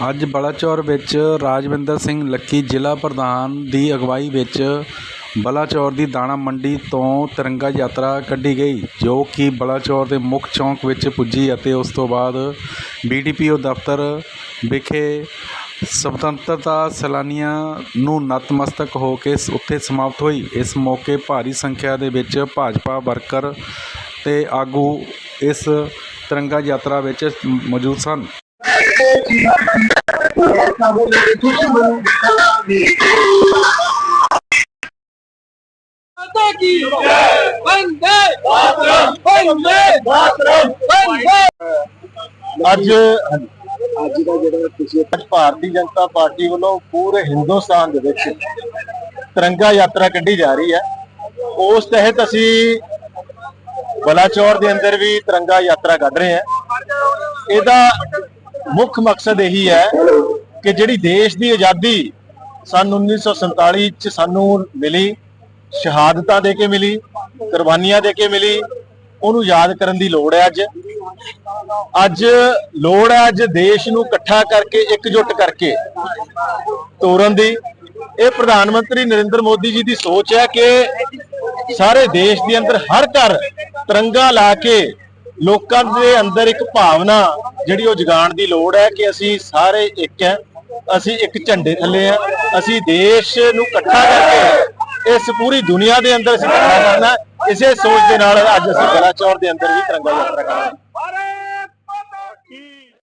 ਅੱਜ ਬਲਾਚੌਰ ਵਿੱਚ ਰਾਜਵਿੰਦਰ ਸਿੰਘ ਲੱਕੀ ਜ਼ਿਲ੍ਹਾ ਪ੍ਰਧਾਨ ਦੀ ਅਗਵਾਈ ਵਿੱਚ ਬਲਾਚੌਰ ਦੀ ਦਾਣਾ ਮੰਡੀ ਤੋਂ ਤਿਰੰਗਾ ਯਾਤਰਾ ਕੱਢੀ ਗਈ, ਜੋ ਕਿ ਬਲਾਚੌਰ ਦੇ ਮੁੱਖ ਚੌਂਕ ਵਿੱਚ ਪੁੱਜੀ ਅਤੇ ਉਸ ਤੋਂ ਬਾਅਦ ਬੀਡੀਪੀਓ ਦਫ਼ਤਰ ਵਿਖੇ ਸੁਤੰਤਰਤਾ ਸੈਲਾਨੀਆਂ ਨੂੰ ਨਤਮਸਤਕ ਹੋ ਕੇ ਉੱਥੇ ਸਮਾਪਤ ਹੋਈ। ਇਸ ਮੌਕੇ ਭਾਰੀ ਸੰਖਿਆ ਦੇ ਵਿੱਚ ਭਾਜਪਾ ਵਰਕਰ ਤੇ ਆਗੂ ਇਸ ਤਿਰੰਗਾ ਯਾਤਰਾ ਵਿੱਚ ਮੌਜੂਦ ਸਨ। माता की वंदे मातरम वंदे मातरम वंदे ਅੱਜ ਅੱਜ ਦਾ ਜਿਹੜਾ ਤੁਸੀਂ ਅੱਜ ਭਾਰਤੀ ਜਨਤਾ ਪਾਰਟੀ ਵੱਲੋਂ ਪੂਰੇ ਹਿੰਦੁਸਤਾਨ ਦੇ ਵਿੱਚ ਤਿਰੰਗਾ ਯਾਤਰਾ ਕੱਢੀ ਜਾ ਰਹੀ ਹੈ ਉਸ ਤਹਿਤ ਅਸੀਂ ਬਲਾਚੌਰ ਦੇ ਅੰਦਰ ਵੀ ਤਿਰੰਗਾ ਯਾਤਰਾ ਕੱਢ ਰਹੇ ਹਾਂ ਇਹਦਾ ਮੁੱਖ ਮਕਸਦ ਇਹੀ ਹੈ ਕਿ ਜਿਹੜੀ ਦੇਸ਼ ਦੀ ਆਜ਼ਾਦੀ ਸਨ 1947 ਚ ਸਾਨੂੰ ਮਿਲੀ, ਸ਼ਹਾਦਤਾਂ ਦੇ ਕੇ ਮਿਲੀ, ਕੁਰਬਾਨੀਆਂ ਦੇ ਕੇ ਮਿਲੀ, ਉਹਨੂੰ ਯਾਦ ਕਰਨ ਦੀ ਲੋੜ ਹੈ ਅੱਜ। ਅੱਜ ਲੋੜ ਹੈ ਅੱਜ ਦੇਸ਼ ਨੂੰ ਇਕੱਠਾ ਕਰਕੇ, ਇਕਜੁੱਟ ਕਰਕੇ ਤੋਰਨ ਦੀ। ਇਹ ਪ੍ਰਧਾਨ ਮੰਤਰੀ ਨਰਿੰਦਰ ਮੋਦੀ ਜੀ ਦੀ ਸੋਚ ਹੈ ਕਿ ਸਾਰੇ ਦੇਸ਼ ਦੇ ਅੰਦਰ ਹਰ ਘਰ ਤਿਰੰਗਾ ਲਾ ਕੇ ਲੋਕਾਂ ਦੇ ਅੰਦਰ ਇੱਕ ਭਾਵਨਾ ਜਿਹੜੀ ਉਹ ਜਗਾਉਣ ਦੀ ਲੋੜ ਹੈ ਕਿ ਅਸੀਂ ਸਾਰੇ ਇੱਕ ਹੈ, ਅਸੀਂ ਇੱਕ ਝੰਡੇ ਥੱਲੇ ਆ ਅਸੀਂ ਦੇਸ਼ ਨੂੰ ਇਕੱਠਾ ਕਰਕੇ ਇਸ ਪੂਰੀ ਦੁਨੀਆ ਦੇ ਅੰਦਰ ਅਸੀਂ ਇਕੱਠਾ ਕਰਨਾ ਇਸੇ ਸੋਚ ਦੇ ਨਾਲ ਅੱਜ ਅਸੀਂ ਬਲਾਚੌਰ ਦੇ ਅੰਦਰ ਵੀ ਤਿਰੰਗਾ ਯਾਤਰਾ ਕਰਾਂਗੇ।